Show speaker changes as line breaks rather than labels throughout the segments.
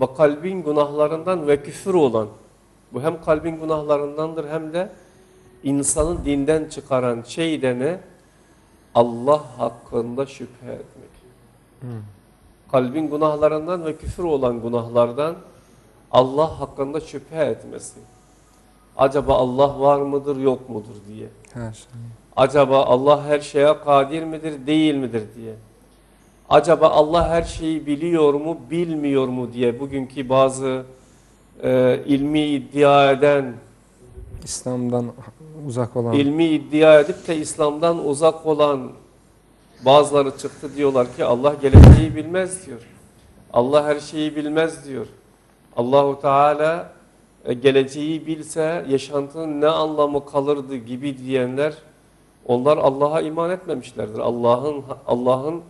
ve kalbin günahlarından ve küfür olan bu hem kalbin günahlarındandır hem de insanı dinden çıkaran şey de ne? Allah hakkında şüphe etmek. Kalbin günahlarından ve küfür olan günahlardan Allah hakkında şüphe etmesi. Acaba Allah var mıdır yok mudur diye.
Her şey.
Acaba Allah her şeye kadir midir değil midir diye. Acaba Allah her şeyi biliyor mu bilmiyor mu diye bugünkü bazı e, ilmi iddia eden,
İslam'dan uzak olan.
ilmi iddia edip de İslam'dan uzak olan bazıları çıktı diyorlar ki Allah geleceği bilmez diyor. Allah her şeyi bilmez diyor. Allahu Teala e, geleceği bilse yaşantının ne anlamı kalırdı gibi diyenler onlar Allah'a iman etmemişlerdir. Allah'ın Allah'ın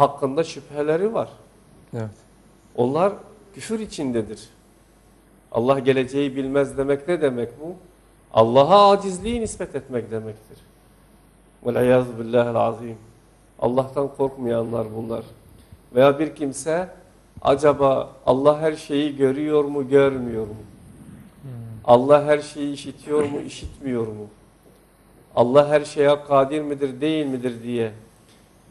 hakkında şüpheleri var.
Evet.
Onlar küfür içindedir. Allah geleceği bilmez demek ne demek bu? Allah'a acizliği nispet etmek demektir. Velayyaz billahil azim. Allah'tan korkmayanlar bunlar. Veya bir kimse acaba Allah her şeyi görüyor mu, görmüyor mu? Allah her şeyi işitiyor mu, işitmiyor mu? Allah her şeye kadir midir, değil midir diye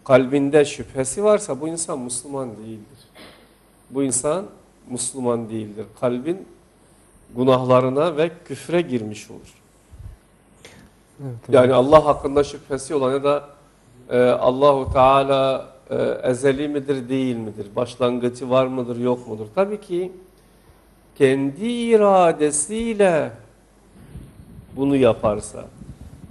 kalbinde şüphesi varsa bu insan Müslüman değildir. Bu insan Müslüman değildir. Kalbin günahlarına ve küfre girmiş olur.
Evet,
Yani Allah hakkında şüphesi olan ya da e, Allahu Teala e, ezeli midir değil midir? Başlangıcı var mıdır yok mudur? Tabii ki kendi iradesiyle bunu yaparsa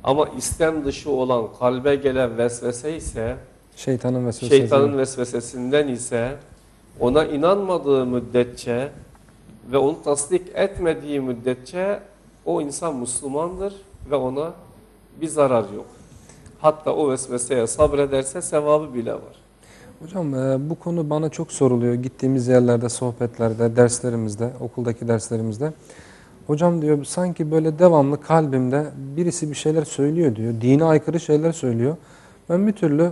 ama istem dışı olan kalbe gelen vesvese ise
Şeytanın vesvesesi.
şeytanın vesvesesinden ise ona inanmadığı müddetçe ve onu tasdik etmediği müddetçe o insan Müslümandır ve ona bir zarar yok. Hatta o vesveseye sabrederse sevabı bile var.
Hocam e, bu konu bana çok soruluyor. Gittiğimiz yerlerde, sohbetlerde, derslerimizde, okuldaki derslerimizde. Hocam diyor sanki böyle devamlı kalbimde birisi bir şeyler söylüyor diyor. Dine aykırı şeyler söylüyor. Ben bir türlü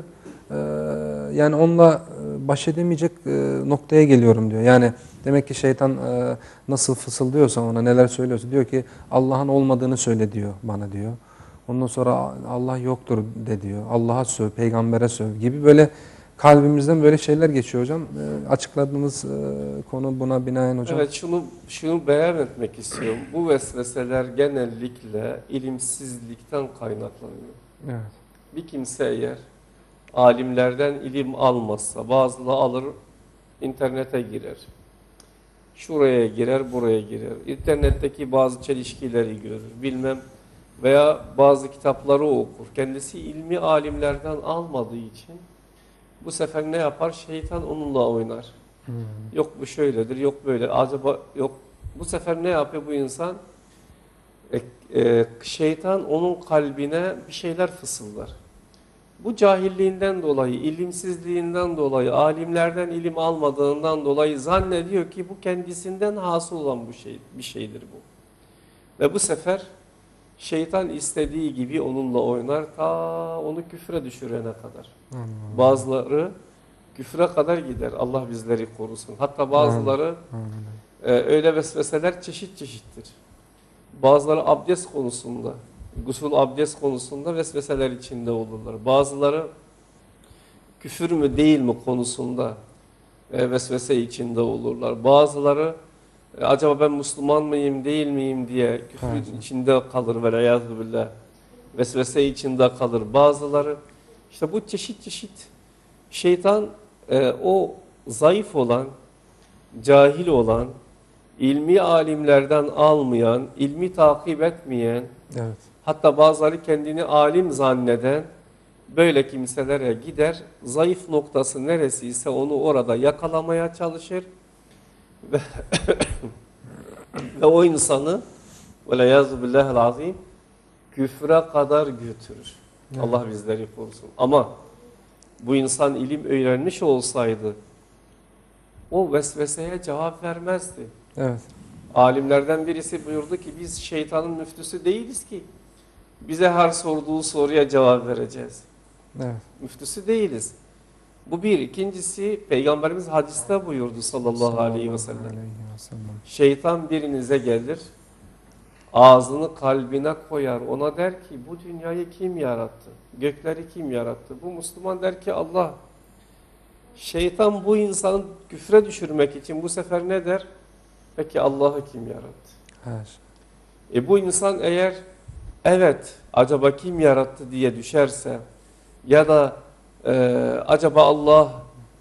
yani onunla e, baş edemeyecek e, noktaya geliyorum diyor. Yani demek ki şeytan e, nasıl fısıldıyorsa ona neler söylüyorsa diyor ki Allah'ın olmadığını söyle diyor bana diyor. Ondan sonra Allah yoktur de diyor. Allah'a söv, peygambere söv gibi böyle kalbimizden böyle şeyler geçiyor hocam. E, açıkladığımız e, konu buna binaen hocam.
Evet şunu şunu beyan etmek istiyorum. Bu vesveseler genellikle ilimsizlikten kaynaklanıyor.
Evet.
Bir kimse eğer alimlerden ilim almazsa bazıları alır internete girer. Şuraya girer, buraya girer. İnternetteki bazı çelişkileri görür. Bilmem veya bazı kitapları okur. Kendisi ilmi alimlerden almadığı için bu sefer ne yapar? Şeytan onunla oynar.
Hmm.
Yok bu şöyledir, yok böyle. Acaba yok. Bu sefer ne yapıyor bu insan? E, e, şeytan onun kalbine bir şeyler fısıldar. Bu cahilliğinden dolayı, ilimsizliğinden dolayı, alimlerden ilim almadığından dolayı zannediyor ki bu kendisinden hasıl olan bu şey, bir şeydir bu. Ve bu sefer şeytan istediği gibi onunla oynar ta onu küfre düşürene kadar.
Allah.
Bazıları küfre kadar gider. Allah bizleri korusun. Hatta bazıları e, öyle vesveseler çeşit çeşittir. Bazıları abdest konusunda, gusül abdest konusunda vesveseler içinde olurlar. Bazıları küfür mü değil mi konusunda e, vesvese içinde olurlar. Bazıları e, acaba ben Müslüman mıyım değil miyim diye küfür
Evet.
içinde kalır ve leyazü billah. Vesvese içinde kalır. Bazıları işte bu çeşit çeşit şeytan e, o zayıf olan, cahil olan, ilmi alimlerden almayan, ilmi takip etmeyen,
Evet.
Hatta bazıları kendini alim zanneden böyle kimselere gider, zayıf noktası neresiyse onu orada yakalamaya çalışır ve, ve o insanı veleyazu billahil azim küfre kadar götürür.
Evet.
Allah bizleri korusun. Ama bu insan ilim öğrenmiş olsaydı o vesveseye cevap vermezdi.
Evet.
Alimlerden birisi buyurdu ki biz şeytanın müftüsü değiliz ki. Bize her sorduğu soruya cevap vereceğiz.
Evet.
Müftüsü değiliz. Bu bir. İkincisi Peygamberimiz hadiste buyurdu sallallahu aleyhi ve sellem. Şeytan birinize gelir, ağzını kalbine koyar. Ona der ki bu dünyayı kim yarattı? Gökleri kim yarattı? Bu Müslüman der ki Allah. Şeytan bu insanı küfre düşürmek için bu sefer ne der? Peki Allah'ı kim yarattı?
Her.
E bu insan eğer evet acaba kim yarattı diye düşerse ya da e, acaba Allah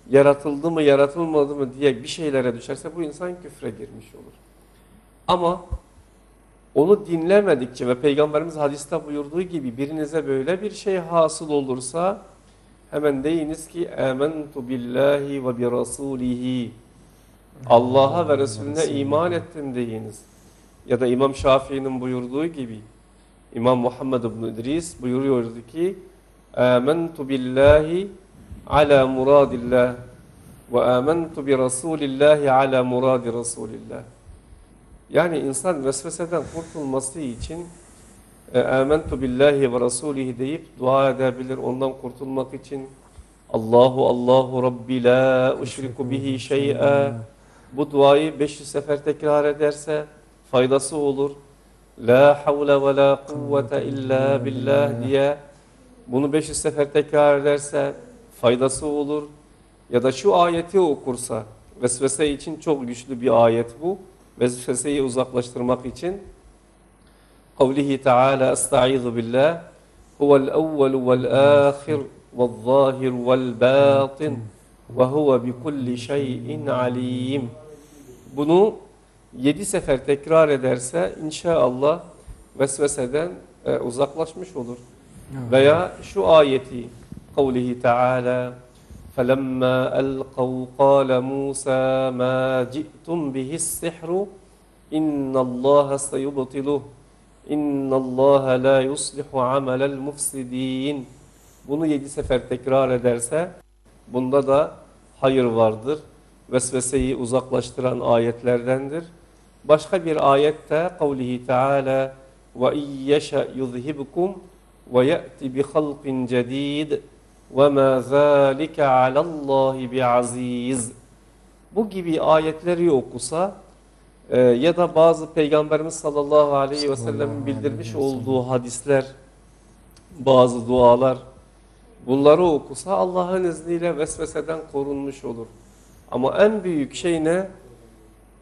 yaratıldı mı yaratılmadı mı diye bir şeylere düşerse bu insan küfre girmiş olur. Ama onu dinlemedikçe ve Peygamberimiz hadiste buyurduğu gibi birinize böyle bir şey hasıl olursa hemen deyiniz ki amentu billahi ve bi rasulihi Allah'a ve Resulüne iman ettim deyiniz. Ya da İmam Şafii'nin buyurduğu gibi İmam Muhammed bin İdris buyuruyordu ki Âmentu billahi ala muradillah ve âmentu bi rasulillahi ala muradi rasulillah. Yani insan vesveseden kurtulması için e, âmentu billahi ve rasulihi deyip dua edebilir ondan kurtulmak için. Allahu Allahu Rabbi la uşriku bihi şey'a. Bu duayı 500 sefer tekrar ederse faydası olur. La havle ve la kuvvete illa billah diye bunu 500 sefer tekrar ederse faydası olur. Ya da şu ayeti okursa vesvese için çok güçlü bir ayet bu. Vesveseyi uzaklaştırmak için kavlihi teala estaizu billah huvel evvelu vel ahir vel zahir vel batin ve huve bi kulli şeyin alim. Bunu yedi sefer tekrar ederse inşallah vesveseden e, uzaklaşmış olur. Veya şu ayeti kavlihi teala فَلَمَّا أَلْقَوْا قَالَ مُوسَى مَا جِئْتُمْ بِهِ السِّحْرُ إِنَّ اللّٰهَ سَيُبْطِلُهُ إِنَّ اللّٰهَ لَا يُصْلِحُ عَمَلَ الْمُفْسِدِينَ Bunu yedi sefer tekrar ederse bunda da hayır vardır. Vesveseyi uzaklaştıran ayetlerdendir. Başka bir ayette kavlihi teala ve iyyeşe yuzhibkum ve ye'ti bi halqin cedid ve ma zalike alallahi bi aziz. Bu gibi ayetleri okusa e, ya da bazı peygamberimiz sallallahu aleyhi ve sellem'in bildirmiş olduğu hadisler, bazı dualar bunları okusa Allah'ın izniyle vesveseden korunmuş olur. Ama en büyük şey ne?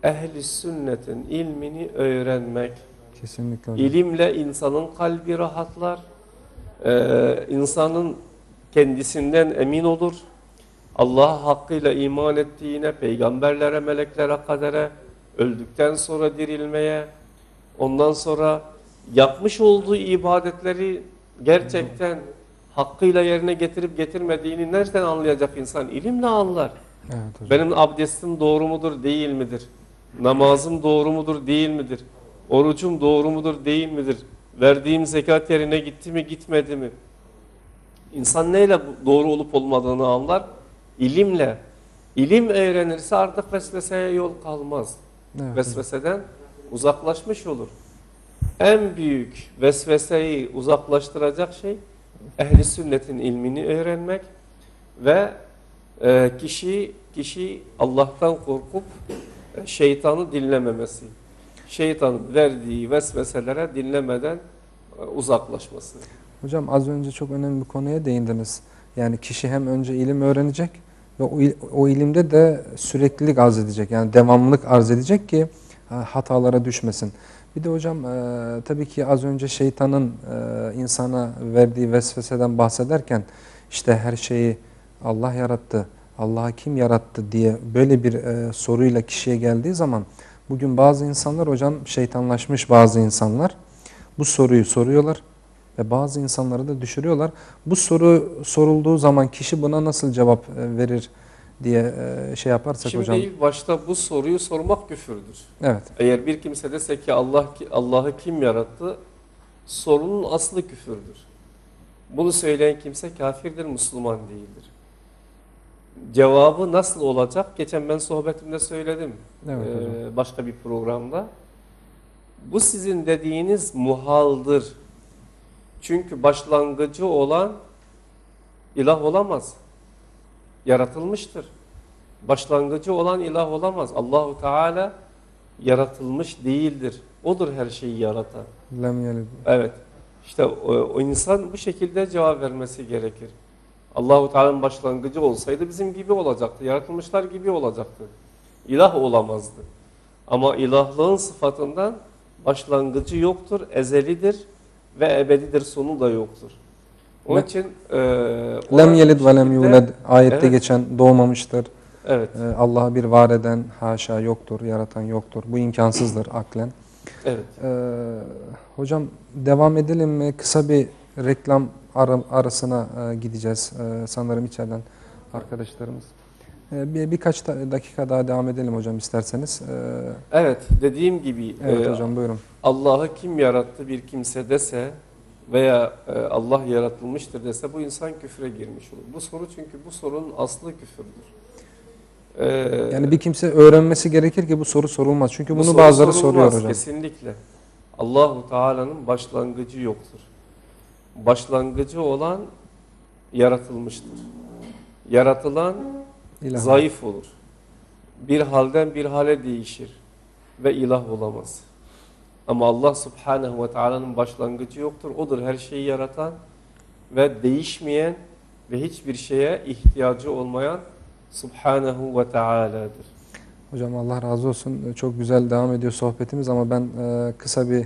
Ehli sünnetin ilmini öğrenmek.
Kesinlikle hocam.
İlimle insanın kalbi rahatlar. Ee, insanın kendisinden emin olur. Allah'a hakkıyla iman ettiğine, peygamberlere, meleklere, kadere, öldükten sonra dirilmeye, ondan sonra yapmış olduğu ibadetleri gerçekten hakkıyla yerine getirip getirmediğini nereden anlayacak insan? İlimle anlar.
Evet hocam.
Benim abdestim doğru mudur, değil midir? Namazım doğru mudur, değil midir? Orucum doğru mudur, değil midir? Verdiğim zekat yerine gitti mi, gitmedi mi? İnsan neyle doğru olup olmadığını anlar? İlimle. İlim öğrenirse artık vesveseye yol kalmaz.
Evet.
Vesveseden uzaklaşmış olur. En büyük vesveseyi uzaklaştıracak şey ehli sünnetin ilmini öğrenmek ve e, kişi kişi Allah'tan korkup şeytanı dinlememesi. Şeytanın verdiği vesveselere dinlemeden e, uzaklaşması.
Hocam az önce çok önemli bir konuya değindiniz. Yani kişi hem önce ilim öğrenecek ve o, il- o ilimde de süreklilik arz edecek. Yani devamlılık arz edecek ki ha, hatalara düşmesin. Bir de hocam e, tabii ki az önce şeytanın e, insana verdiği vesveseden bahsederken işte her şeyi Allah yarattı, Allah'ı kim yarattı diye böyle bir e, soruyla kişiye geldiği zaman bugün bazı insanlar hocam şeytanlaşmış bazı insanlar bu soruyu soruyorlar ve bazı insanları da düşürüyorlar. Bu soru sorulduğu zaman kişi buna nasıl cevap e, verir diye e, şey yaparsak
Şimdi
hocam.
ilk başta bu soruyu sormak küfürdür.
Evet.
Eğer bir kimse dese ki Allah Allah'ı kim yarattı? Sorunun aslı küfürdür. Bunu söyleyen kimse kafirdir, Müslüman değildir. Cevabı nasıl olacak? Geçen ben sohbetimde söyledim.
Evet
Ee,
hocam.
başka bir programda. Bu sizin dediğiniz muhaldır. Çünkü başlangıcı olan ilah olamaz. yaratılmıştır. Başlangıcı olan ilah olamaz. Allahu Teala yaratılmış değildir. Odur her şeyi yaratan.
Lem yelid.
Evet. İşte o, o insan bu şekilde cevap vermesi gerekir. Allahu Teala'nın başlangıcı olsaydı bizim gibi olacaktı. Yaratılmışlar gibi olacaktı. İlah olamazdı. Ama ilahlığın sıfatından başlangıcı yoktur, ezelidir ve ebedidir, sonu da yoktur. Onun için e,
Lem yelid ve lem yulad ayette
Evet.
geçen doğmamıştır.
Evet,
Ee, Allah'a bir var eden haşa yoktur, yaratan yoktur. Bu imkansızdır aklen.
evet.
Ee, hocam devam edelim mi? Kısa bir reklam ara- arasına e, gideceğiz e, sanırım içeriden arkadaşlarımız. Ee, bir, birkaç da- dakika daha devam edelim hocam isterseniz. Ee,
Evet, dediğim gibi
evet
e,
hocam buyurun.
Allah'ı kim yarattı bir kimse dese veya e, Allah yaratılmıştır dese bu insan küfre girmiş olur. Bu soru çünkü bu sorunun aslı küfürdür. E,
Yani bir kimse öğrenmesi gerekir ki bu soru sorulmaz. Çünkü
bu
bunu
soru
bazıları soruyor hocam.
Kesinlikle. Allahu Teala'nın başlangıcı yoktur. Başlangıcı olan yaratılmıştır. Yaratılan
İlah.
zayıf olur. Bir halden bir hale değişir ve ilah olamaz. Ama Allah subhanehu ve teala'nın başlangıcı yoktur. Odur her şeyi yaratan ve değişmeyen ve hiçbir şeye ihtiyacı olmayan subhanehu ve teala'dır.
Hocam Allah razı olsun. Çok güzel devam ediyor sohbetimiz ama ben e, kısa bir